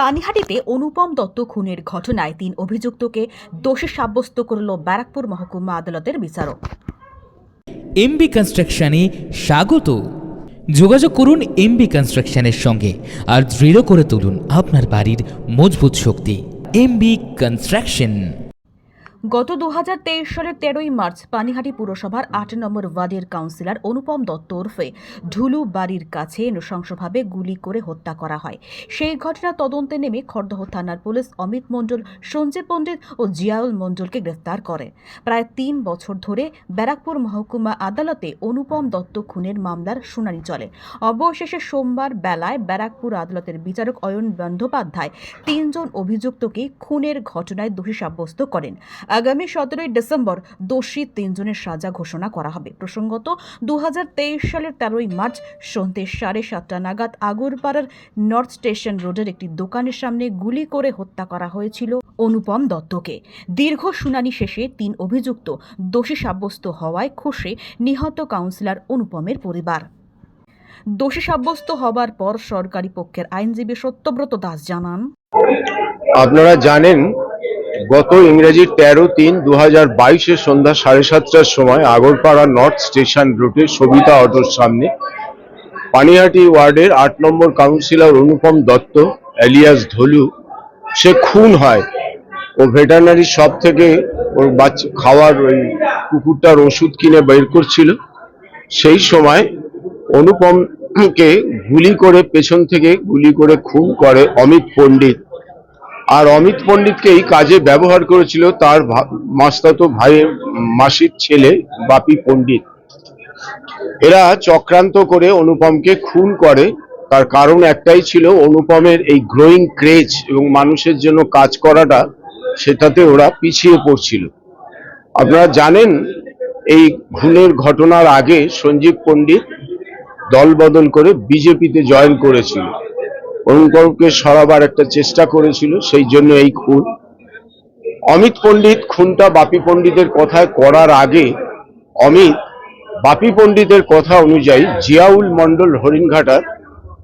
পানিহাটিতে অনুপম দত্ত খুনের ঘটনায় তিন অভিযুক্তকে দোষী সাব্যস্ত করল ব্যারাকপুর মহকুমা আদালতের বিচারক। এমবি কনস্ট্রাকশনে স্বাগত। যোগাযোগ করুন এমবি কনস্ট্রাকশনের সঙ্গে আর দৃঢ় করে তুলুন আপনার বাড়ির মজবুত শক্তি। MB construction. গত দু হাজার তেইশ সালের তেরোই মার্চ পানিহাটি পুরসভার আট নম্বর ওয়ার্ডের কাউন্সিলর অনুপম দত্ত ওরফে ঢুলু বাড়ির কাছে নৃশংসভাবে গুলি করে হত্যা করা হয়। সেই ঘটনা তদন্তে নেমে খড়দহ থানার পুলিশ অমিত মণ্ডল সঞ্জয় পণ্ডিত ও জিয়াউল মণ্ডলকে গ্রেফতার করে। প্রায় তিন বছর ধরে ব্যারাকপুর মহকুমা আদালতে অনুপম দত্ত খুনের মামলার শুনানি চলে। অবশেষে সোমবার বেলায় ব্যারাকপুর আদালতের বিচারক অয়ন বন্দ্যোপাধ্যায় তিনজন অভিযুক্তকে খুনের ঘটনায় দোষী সাব্যস্ত করেন। আগামী সতেরোই ডিসেম্বর দোষী তিনজনের সাজা ঘোষণা করা হবে। প্রসঙ্গত, দুহাজার তেইশ সালের তেরোই মার্চ সন্ধ্যে সাড়ে সাতটা নাগাদ আগরপাড়ার নর্থ স্টেশন রোডের একটি দোকানের সামনে গুলি করে হত্যা করা হয়েছিল অনুপম দত্তকে। দীর্ঘ শুনানি শেষে তিন অভিযুক্ত দোষী সাব্যস্ত হওয়ায় খুশি নিহত কাউন্সিলর অনুপমের পরিবার। দোষী সাব্যস্ত হবার পর সরকারি পক্ষের আইনজীবী সত্যব্রত দাস জানান, আপনারা জানেন গত ইংরেজির তেরো তিন দু হাজার বাইশে সন্ধ্যা সাড়ে সাতটার সময় আগরপাড়া নর্থ স্টেশন রুটে সবিতা অটোর সামনে পানিহাটি ওয়ার্ডের আট নম্বর কাউন্সিলর অনুপম দত্ত এলিয়াস ধলু, সে খুন হয়। ও ভেটারনারি শপ থেকে ওর বাচ্চা খাওয়ার ওই কুকুরটার ওষুধ কিনে বের করছিল। সেই সময় অনুপমকে গুলি করে পেছন থেকে গুলি করে খুন করে অমিত পণ্ডিত। আর অমিত পণ্ডিতকে এই কাজে ব্যবহার করেছিল তার মাস্তাতো ভাইয়ের মাসির ছেলে, বাপি পণ্ডিত। এরা চক্রান্ত করে অনুপমকে খুন করে। তার কারণ একটাই ছিল অনুপমের এই গ্রোয়িং ক্রেজ এবং মানুষের জন্য কাজ করাটা, সেটাতে ওরা পিছিয়ে পড়ছিল। আপনারা জানেন, এই খুনের ঘটনার আগে সঞ্জীব পণ্ডিত দল বদল করে বিজেপিতে জয়েন করেছিল। অনুপমকে সরাবার একটা চেষ্টা করেছিল, সেই জন্য এই খুন। অমিত পণ্ডিত খুনটা বাপি পণ্ডিতের কথায় করার আগে, অমিত বাপি পণ্ডিতের কথা অনুযায়ী জিয়াউল মণ্ডল হরিণঘাটার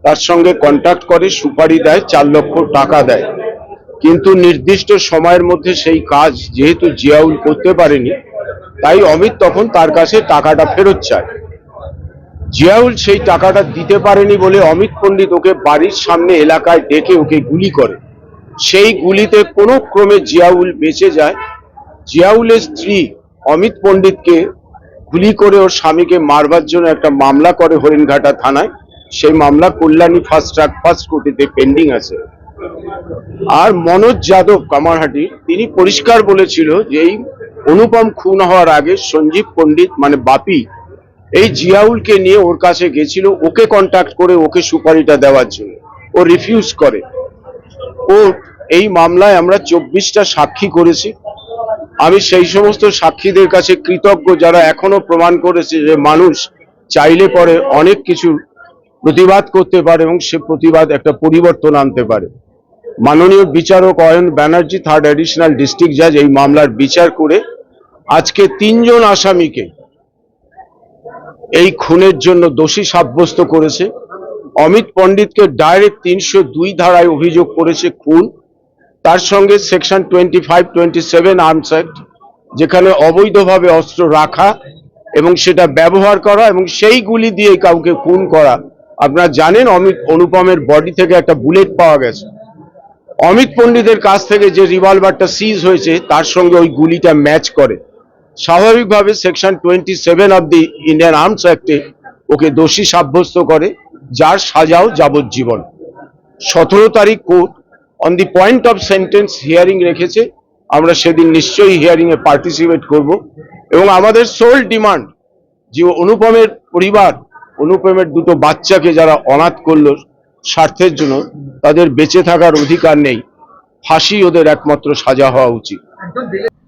তার সঙ্গে কন্ট্যাক্ট করে, সুপারি দেয়, চার লক্ষ টাকা দেয়। কিন্তু নির্দিষ্ট সময়ের মধ্যে সেই কাজ যেহেতু জিয়াউল করতে পারেনি, তাই অমিত তখন তার কাছে টাকাটা ফেরত চায়। জিয়াউল সেই টাকাটা দিতে পারেনি বলে অমিত পণ্ডিত ওকে বাড়ির সামনে এলাকায় ডেকে ওকে গুলি করে। সেই গুলিতে কোনো ক্রমে জিয়াউল বেঁচে যায়। জিয়াউলের স্ত্রী অমিত পণ্ডিতকে গুলি করে ওর স্বামীকে মারবার জন্য একটা মামলা করে হরিণঘাটা থানায়। সেই মামলা কল্যাণী ফার্স্ট ট্র্যাক ফার্স্ট কোর্টেতে পেন্ডিং আছে। আর মনোজ যাদব কামারহাটি, তিনি পরিষ্কার বলেছিল যে এই অনুপম খুন হওয়ার আগে সঞ্জীব পণ্ডিত মানে বাপি এই জিয়াউলকে নিয়ে ওর কাছে গেছিল, ওকে কন্ট্যাক্ট করে ওকে সুপারিটা দেওয়ার জন্য। ও রিফিউজ করে। ও এই মামলায় আমরা চব্বিশটা সাক্ষী করেছি। আমি সেই সমস্ত সাক্ষীদের কাছে কৃতজ্ঞ যারা এখনও প্রমাণ করেছে যে মানুষ চাইলে পরে অনেক কিছু প্রতিবাদ করতে পারে এবং সে প্রতিবাদ একটা পরিবর্তন আনতে পারে। মাননীয় বিচারক Ayan Banerjee third additional district জাজ এই মামলার বিচার করে আজকে তিনজন আসামিকে এই খুনের জন্য দোষী সাব্যস্ত করেছে। অমিত পণ্ডিতকে ডাইরেক্ট তিনশো দুই ধারায় অভিযোগ করেছে খুন। তার সঙ্গে section twenty five twenty seven arms act যেখানে অবৈধভাবে অস্ত্র রাখা এবং সেটা ব্যবহার করা এবং সেই গুলি দিয়ে কাউকে খুন করা। আপনারা জানেন অমিত অনুপমের বডি থেকে একটা বুলেট পাওয়া গেছে। অমিত পণ্ডিতের কাছ থেকে যে রিভলভারটা সিজ হয়েছে, তার সঙ্গে ওই গুলিটা ম্যাচ করে। স্বাভাবিকভাবে section twenty seven of the Indian arms অ্যাক্টে ওকে দোষী সাব্যস্ত করে, যার সাজাও যাবজ্জীবন। সতেরো তারিখ court on the point of sentence hearing রেখেছে, আমরা সেদিন নিশ্চয়ই হিয়ারিং এ পার্টিসিপেট করব। এবং আমাদের সোল ডিমান্ড যে অনুপমের পরিবার, অনুপমের দুটো বাচ্চাকে যারা অনাথ করল স্বার্থের জন্য, তাদের বেঁচে থাকার অধিকার নেই। ফাঁসি ওদের একমাত্র সাজা হওয়া উচিত।